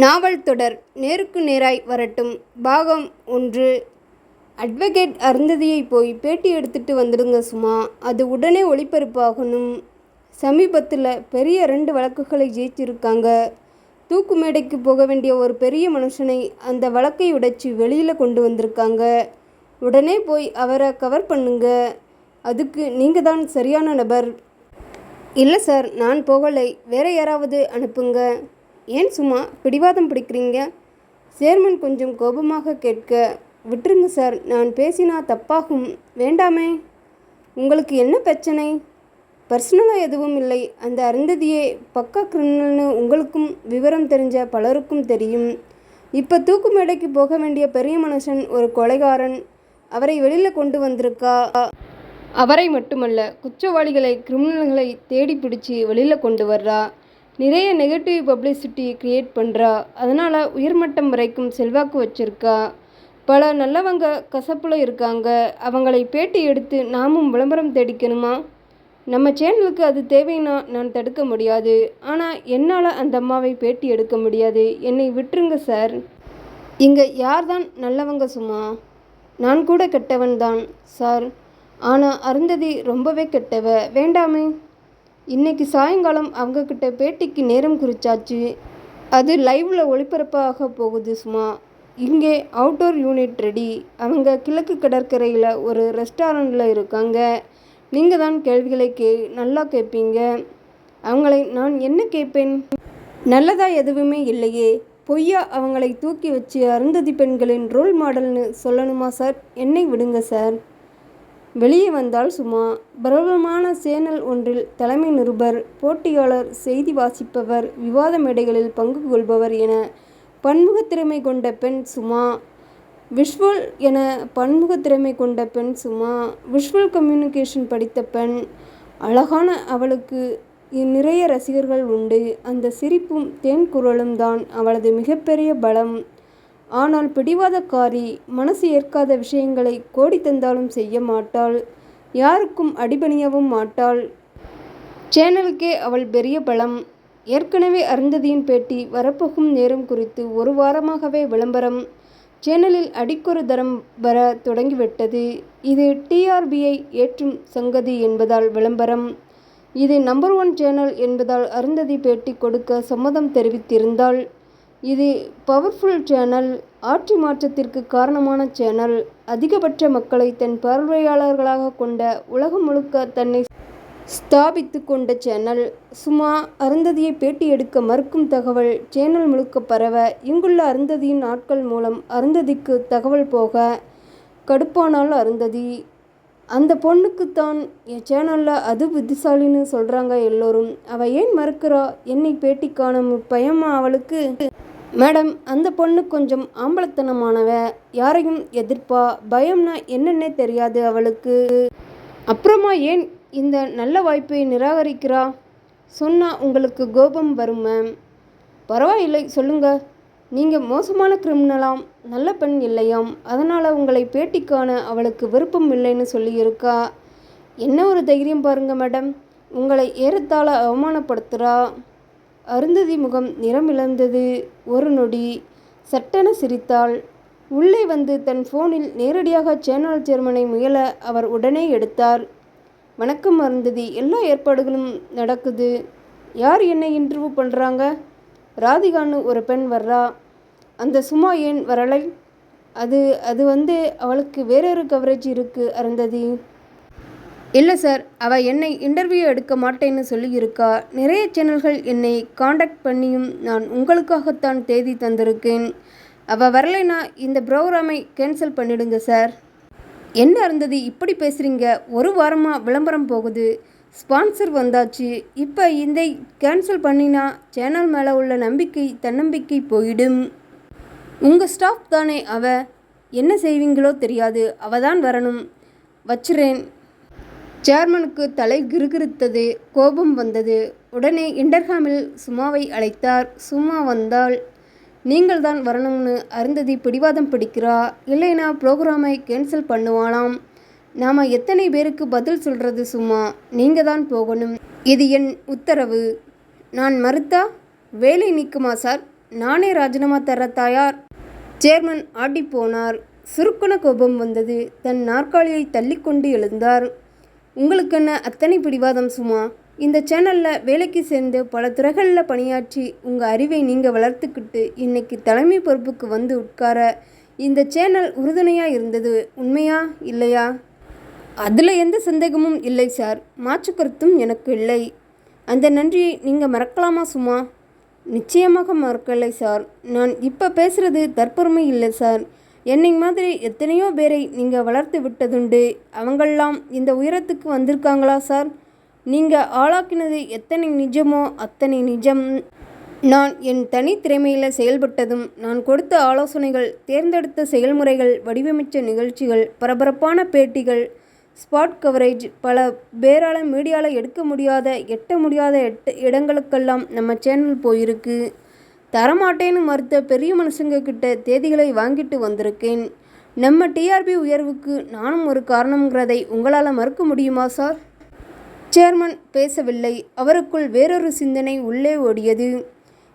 நாவல் தொடர் நேருக்கு நேராய் வரட்டும். பாகம் ஒன்று. அட்வொகேட் அருந்ததியை போய் பேட்டி எடுத்துட்டு வந்துடுங்க சும்மா அது உடனே ஒளிபரப்பாகணும். சமீபத்தில் பெரிய ரெண்டு வழக்குகளை ஜெயிச்சிருக்காங்க. தூக்கு மேடைக்கு போக வேண்டிய ஒரு பெரிய மனுஷனை அந்த வழக்கை உடைச்சி வெளியில் கொண்டு வந்திருக்காங்க. உடனே போய் அவரை கவர் பண்ணுங்க. அதுக்கு நீங்கள் தான் சரியான நபர். இல்லை சார் நான் போகலை. வேற யாராவது அனுப்புங்க. ஏன் சும்மா பிடிவாதம் பிடிக்கிறீங்க? சேர்மன் கொஞ்சம் கோபமாக கேட்க விட்டுருங்க சார் நான் பேசினா தப்பாகும். வேண்டாமே. உங்களுக்கு என்ன பிரச்சனை? பர்சனலாக எதுவும் இல்லை. அந்த அருந்ததியே பக்கா கிரிமினல்னு உங்களுக்கும் விவரம் தெரிஞ்ச பலருக்கும் தெரியும். இப்போ தூக்கு மேடைக்கு போக வேண்டிய பெரிய மனுஷன் ஒரு கொலைகாரன். அவரை வெளியில் கொண்டு வந்திருக்கா? அவரை மட்டுமல்ல குற்றவாளிகளை கிரிமினல்களை தேடி பிடிச்சி வெளியில் கொண்டு வர்றா. நிறைய நெகட்டிவ் பப்ளிசிட்டி க்ரியேட் பண்ணுறா அதனால் உயர்மட்டம் வரைக்கும் செல்வாக்கு வச்சிருக்கா. பல நல்லவங்க கசப்பில் இருக்காங்க. அவங்களை பேட்டி எடுத்து நாமும் விளம்பரம் தேடிக்கணுமா? நம்ம சேனலுக்கு அது தேவைன்னா நான் தடுக்க முடியாது. ஆனால் என்னால் அந்த அம்மாவை பேட்டி எடுக்க முடியாது. என்னை விட்டுருங்க சார் இங்கே யார் தான் நல்லவங்க சும்மா? நான் கூட கெட்டவன் தான் சார் ஆனால் அருந்ததி ரொம்பவே கெட்டவ. வேண்டாமே. இன்னைக்கு சாயங்காலம் அவங்கக்கிட்ட பேட்டிக்கு நேரம் குறிச்சாச்சு. அது லைவில் ஒளிபரப்பாக போகுது சும்மா இங்கே அவுட்டோர் யூனிட் ரெடி அவங்க கிழக்கு கடற்கரையில் ஒரு ரெஸ்டாரண்ட்டில் இருக்காங்க. நீங்கள் தான் கேள்விகளை கே நல்லா கேட்பீங்க அவங்களை நான் என்ன கேட்பேன் நல்லதா எதுவுமே இல்லையே. பொய்யா அவங்களை தூக்கி வச்சு அருந்ததி பெண்களின் ரோல் மாடல்னு சொல்லணுமா சார்? என்னை விடுங்க சார். வெளியே வந்தால் சும்மா. பிரபலமான சேனல் ஒன்றில் தலைமை நிருபர் போட்டியாளர் செய்தி வாசிப்பவர் விவாத மேடைகளில் பங்கு கொள்பவர் என பன்முகத்திறமை கொண்ட பெண் சுமா. விஷுவல் என பன்முகத்திறமை கொண்ட பெண் சுமா. விஷுவல் கம்யூனிகேஷன் படித்த பெண். அழகான அவளுக்கு நிறைய ரசிகர்கள் உண்டு. அந்த சிரிப்பும் தேன் குரலும் தான் அவளது மிகப்பெரிய பலம். ஆனால் பிடிவாதக்காரி மனசு ஏற்காத விஷயங்களை கோடி தந்தாலும் செய்ய மாட்டாள். யாருக்கும் அடிபணியவும் மாட்டாள். சேனலுக்கே அவள் பெரிய பலம். ஏற்கனவே அருந்ததியின் பேட்டி வரப்போகும் நேரம் குறித்து ஒரு வாரமாகவே விளம்பரம். சேனலில் அடிக்கொரு தரம் வர தொடங்கிவிட்டது. இது டிஆர்பியை ஏற்றும் சங்கதி என்பதால் விளம்பரம். இது நம்பர் ஒன் சேனல் என்பதால் அருந்ததி பேட்டி கொடுக்க சம்மதம் தெரிவித்திருந்தாள். இது பவர்ஃபுல் சேனல் ஆட்சி மாற்றத்திற்கு காரணமான சேனல் அதிகபட்ச மக்களை தன் பார்வையாளர்களாக கொண்ட உலகம் முழுக்க தன்னை ஸ்தாபித்து கொண்ட சேனல் சும்மா அருந்ததியை பேட்டி எடுக்க மறுக்கும் தகவல் சேனல் முழுக்க பரவ இங்குள்ள அருந்ததியின் ஆட்கள் மூலம் அருந்ததிக்கு தகவல் போக கடுப்பானால் அருந்ததி. அந்த பொண்ணுக்குத்தான் என் சேனலில் அது புத்திசாலின்னு சொல்கிறாங்க எல்லோரும். அவள் ஏன் மறுக்கிறா? என்னை பேட்டி காணும் பயமா அவளுக்கு? மேடம் அந்த பொண்ணு கொஞ்சம் ஆம்பளத்தனமானவ. யாரையும் எதிர்ப்பா? பயம்னா என்னன்னே தெரியாது அவளுக்கு. அப்புறமா ஏன் இந்த நல்ல வாய்ப்பை நிராகரிக்கிறா? சொன்னால் உங்களுக்கு கோபம் வரும் மேம். பரவாயில்லை சொல்லுங்க. நீங்கள் மோசமான கிரிமினலாம் நல்ல பெண் இல்லையாம். அதனால் உங்களை பேட்டி காண அவளுக்கு விருப்பம் இல்லைன்னு சொல்லியிருக்கா. என்ன ஒரு தைரியம் பாருங்கள் மேடம். உங்களை ஏறத்தாழ அவமானப்படுத்துகிறா அருந்ததி முகம் நிறமிழந்தது. ஒரு நொடி சட்டென சிரித்தாள். உள்ளே வந்து தன் ஃபோனில் நேரடியாக சேனல் சேர்மனை முயல அவர் உடனே எடுத்தார். வணக்கம் அருந்ததி எல்லா ஏற்பாடுகளும் நடக்குது. யார் என்னை இன்டர்வியூ பண்ணுறாங்க ராதிகான்னு ஒரு பெண் வர்றா. அந்த சும்மா ஏன் வரலை? அது அது வந்து அவளுக்கு வேறொரு கவரேஜ் இருக்குது அருந்ததி. இல்லை சார் அவள் என்னை இன்டர்வியூ எடுக்க மாட்டேன்னு சொல்லியிருக்கா. நிறைய சேனல்கள் என்னை காண்டாக்ட் பண்ணியும் நான் உங்களுக்காகத்தான் தேதி தந்திருக்கேன். அவள் வரலைனா இந்த ப்ரோக்ராமை கேன்சல் பண்ணிடுங்க சார். என்ன இருந்தது இப்படி பேசுகிறீங்க ஒரு வாரமாக விளம்பரம் போகுது. ஸ்பான்சர் வந்தாச்சு. இப்போ இந்த கேன்சல் பண்ணினா சேனல் மேலே உள்ள நம்பிக்கை தன்னம்பிக்கை போயிடும். உங்கள் ஸ்டாஃப் தானே அவ. என்ன செய்வீங்களோ தெரியாது. அவ தான் வரணும். வச்சுறேன். சேர்மனுக்கு தலை கிறுகிறுத்தது கோபம் வந்தது. உடனே இன்டர்ஹாமில் சும்மாவை அழைத்தார். சும்மா வந்தால் நீங்கள் தான் வரணும்னு அருந்ததி பிடிவாதம் பிடிக்கிறா? இல்லைனா ப்ரோக்ராமை கேன்சல் பண்ணுவாளாம்? நாம் எத்தனை பேருக்கு பதில் சொல்கிறது சும்மா? நீங்கள் தான் போகணும். இது என் உத்தரவு. நான் மறுத்தா? வேலை நிற்குமா சார்? நானே ராஜினாமா தர தயார். சேர்மன் ஆடிப்போனார். சுருக்குன கோபம் வந்தது. தன் நாற்காலியை தள்ளிக்கொண்டு எழுந்தார். உங்களுக்கென்ன அத்தனை பிடிவாதம் சும்மா இந்த சேனலில் வேலைக்கு சேர்ந்து பல துறைகளில் பணியாற்றி உங்கள் அறிவை நீங்கள் வளர்த்துக்கிட்டு இன்னைக்கு தலைமை பொறுப்புக்கு வந்து உட்கார இந்த சேனல் உறுதுணையாக இருந்தது உண்மையா இல்லையா? அதில் எந்த சந்தேகமும் இல்லை சார். மாற்று கருத்தும் எனக்கு இல்லை. அந்த நன்றியை நீங்கள் மறக்கலாமா சும்மா நிச்சயமாக மறக்கலை சார். நான் இப்போ பேசுகிறது தற்பொருமை இல்லை சார். என்னை மாதிரி எத்தனையோ பேரை நீங்கள் வளர்த்து விட்டதுண்டு. அவங்கெல்லாம் இந்த உயரத்துக்கு வந்திருக்காங்களா சார்? நீங்கள் ஆளாக்கினது எத்தனை நிஜமோ அத்தனை நிஜம். நான் என் தனி திறமையில் செயல்பட்டதும் நான் கொடுத்த ஆலோசனைகள் தேர்ந்தெடுத்த செயல்முறைகள் வடிவமைச்ச நிகழ்ச்சிகள் பரபரப்பான பேட்டிகள் ஸ்பாட் கவரேஜ் பல பேரால மீடியாவில் எடுக்க முடியாத எட்ட முடியாத எட்டு இடங்களுக்கெல்லாம் நம்ம சேனல் போயிருக்கு. தரமாட்டேன்னு மறுத்த பெரிய மனுஷங்க கிட்ட தேதிகளை வாங்கிட்டு வந்திருக்கேன். நம்ம டிஆர்பி உயர்வுக்கு நானும் ஒரு காரணங்கிறதை உங்களால் மறுக்க முடியுமா சார்? சேர்மன் பேசவில்லை. அவருக்குள் வேறொரு சிந்தனை உள்ளே ஓடியது.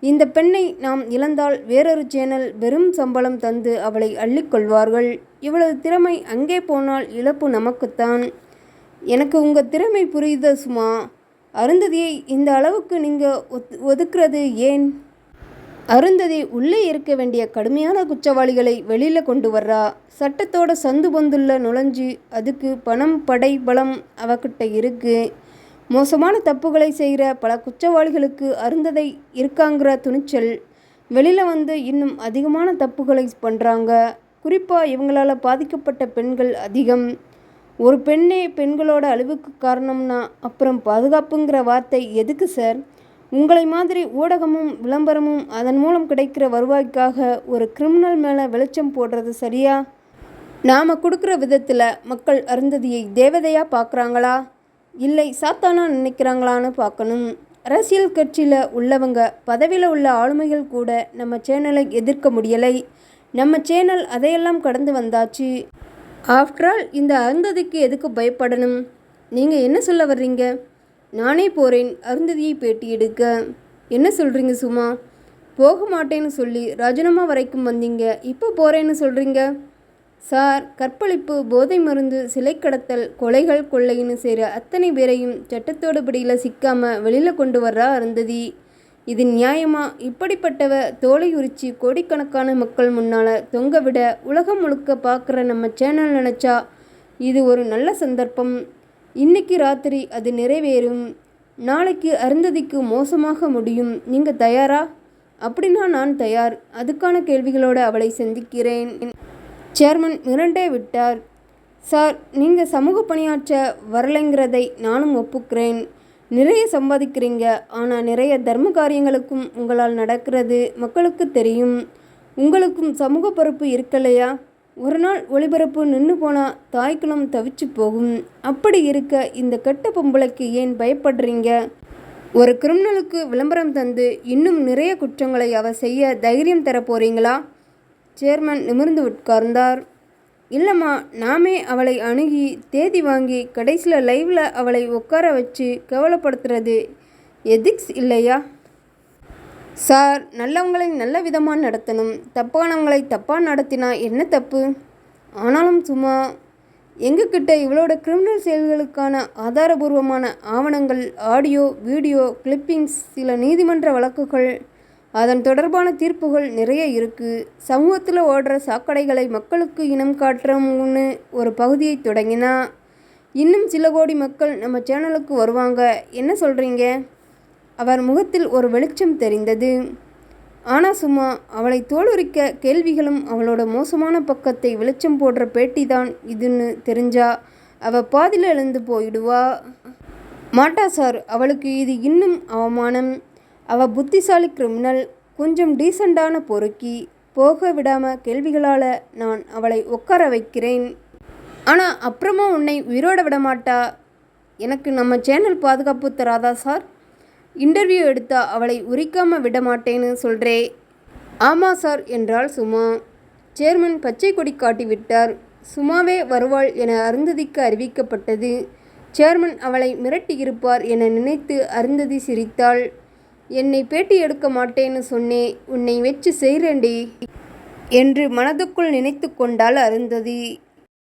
இந்த பெண்ணை நாம் இழந்தால் வேறொரு சேனல் வெறும் சம்பளம் தந்து அவளை அள்ளிக்கொள்வார்கள் இவ்வளவு திறமை அங்கே போனால் இழப்பு நமக்குத்தான். எனக்கு உங்கள் திறமை புரியுத சுமா? அருந்ததியை இந்த அளவுக்கு நீங்கள் ஒத் ஒதுக்குறது ஏன்? அருந்ததி உள்ளே இருக்க வேண்டிய கடுமையான குற்றவாளிகளை வெளியில் கொண்டு வர்றா. சட்டத்தோட சந்து பொந்துள்ள நுழைஞ்சு அதுக்கு பணம் படை பலம் அவகிட்ட இருக்கு. மோசமான தப்புகளை செய்கிற பல குற்றவாளிகளுக்கு அருந்ததை இருக்காங்கிற துணிச்சல். வெளியில் வந்து இன்னும் அதிகமான தப்புகளை பண்ணுறாங்க குறிப்பாக இவங்களால் பாதிக்கப்பட்ட பெண்கள் அதிகம். ஒரு பெண்ணே பெண்களோட அழிவுக்கு காரணம்னா அப்புறம் பாதுகாப்புங்கிற வார்த்தை எதுக்கு சார்? உங்களை மாதிரி ஊடகமும் விளம்பரமும் அதன் மூலம் கிடைக்கிற வருவாய்க்காக ஒரு கிரிமினல் மேலே வெளிச்சம் போடுறது சரியா? நாம் கொடுக்குற விதத்தில் மக்கள் அருந்ததியை தேவதையாக பார்க்குறாங்களா? இல்லை சாத்தானா நினைக்கிறாங்களான்னு பார்க்கணும். அரசியல் கட்சியில் உள்ளவங்க பதவியில் உள்ள ஆளுமைகள் கூட நம்ம சேனலை எதிர்க்க முடியலை. நம்ம சேனல் அதையெல்லாம் கடந்து வந்தாச்சு. ஆஃப்டர் ஆல் இந்த அருந்ததிக்கு எதுக்கு பயப்படணும்? நீங்கள் என்ன சொல்ல வர்றீங்க? நானே போகிறேன் அருந்ததியை பேட்டி எடுக்க. என்ன சொல்கிறீங்க சும்மா போக மாட்டேன்னு சொல்லி ராஜினாமா வரைக்கும் வந்தீங்க. இப்போ போகிறேன்னு சொல்கிறீங்க சார் கற்பழிப்பு போதை மருந்து சிலை கடத்தல் கொலைகள் கொள்ளைன்னு செய்கிற அத்தனை பேரையும் சட்டத்தோடு பிடியில் சிக்காமல் வெளியில் கொண்டு வர்றா அருந்ததி. இது நியாயமா? இப்படிப்பட்டவ தோலை உரிச்சி கோடிக்கணக்கான மக்கள் முன்னால் தொங்க விட உலகம் முழுக்க பார்க்குற நம்ம சேனல் நினச்சா இது ஒரு நல்ல சந்தர்ப்பம். இன்னைக்கு ராத்திரி அது நிறைவேறும். நாளைக்கு அருந்ததிக்கு மோசமாக முடியும். நீங்கள் தயாரா? அப்படின்னா நான் தயார். அதுக்கான கேள்விகளோடு அவளை சந்திக்கிறேன். சேர்மன் மிரண்டே விட்டார். சார் நீங்கள் சமூக பணியாற்ற வரலைங்கிறதை நானும் ஒப்புக்கிறேன். நிறைய சம்பாதிக்கிறீங்க. ஆனால் நிறைய தர்ம காரியங்களுக்கும் உங்களால் நடக்கிறது மக்களுக்கு தெரியும். உங்களுக்கும் சமூக பொறுப்பு இருக்கலையா? ஒரு நாள் ஒளிபரப்பு நின்று போனால் தாய்க்குளம் தவிச்சு போகும். அப்படி இருக்க இந்த கெட்ட பொம்பளைக்கு ஏன் பயப்படுறீங்க? ஒரு கிரிமினலுக்கு விளம்பரம் தந்து இன்னும் நிறைய குற்றங்களை அவ செய்ய தைரியம் தர போறீங்களா? சேர்மன் நிமிர்ந்து உட்கார்ந்தார். இல்லைம்மா நாமே அவளை அணுகி தேதி வாங்கி கடைசியில் லைவில் அவளை உட்கார வச்சு கவலைப்படுத்துறது எதிக்ஸ் இல்லையா? சார் நல்லவங்களை நல்ல விதமாக நடத்தணும். தப்பானவங்களை தப்பாக நடத்தினா என்ன தப்பு? ஆனாலும் சும்மா எங்ககிட்ட இவளோட கிரிமினல் செயல்களுக்கான ஆதாரபூர்வமான ஆவணங்கள் ஆடியோ வீடியோ கிளிப்பிங்ஸ் சில நீதிமன்ற வழக்குகள் அதன் தொடர்பான தீர்ப்புகள் நிறைய இருக்குது சமூகத்தில் ஓடுற சாக்கடைகளை மக்களுக்கு இனம் காட்டுறோம்னு ஒரு பகுதியை தொடங்கினா இன்னும் சில கோடி மக்கள் நம்ம சேனலுக்கு வருவாங்க. என்ன சொல்கிறீங்க அவர் முகத்தில் ஒரு வெளிச்சம் தெரிந்தது. ஆனால் சும்மா அவளை தோலுரிக்க கேள்விகளும் அவளோட மோசமான பக்கத்தை வெளிச்சம் போடுற பேட்டி தான் இதுன்னு தெரிஞ்சா அவ பாதியில் எழுந்து போயிடுவா. மாட்டா சார் அவளுக்கு இது இன்னும் அவமானம். அவ புத்திசாலி கிரிமினல் கொஞ்சம் டீசண்டான பொறுக்கி. போக விடாம கேள்விகளால் நான் அவளை உட்கார வைக்கிறேன். ஆனால் அப்புறமா உன்னை உயிரோட விடமாட்டா எனக்கு நம்ம சேனல் பாதுகாப்பு தராதா சார்? இன்டர்வியூ எடுத்தா அவளை உரிக்காம விட மாட்டேன்னு சொல்கிறே ஆமாம் சார் என்றாள் சுமா. சேர்மன் பச்சை கொடி காட்டிவிட்டார் சுமாவே வருவாள் என அருந்ததிக்கு அறிவிக்கப்பட்டது. சேர்மன் அவளை மிரட்டியிருப்பார் என நினைத்து அருந்ததி சிரித்தாள். என்னை பேட்டி எடுக்க மாட்டேன்னு சொன்னே உன்னை வச்சு செய்கிறேண்டி என்று மனதுக்குள் நினைத்து கொண்டாள் அருந்ததி.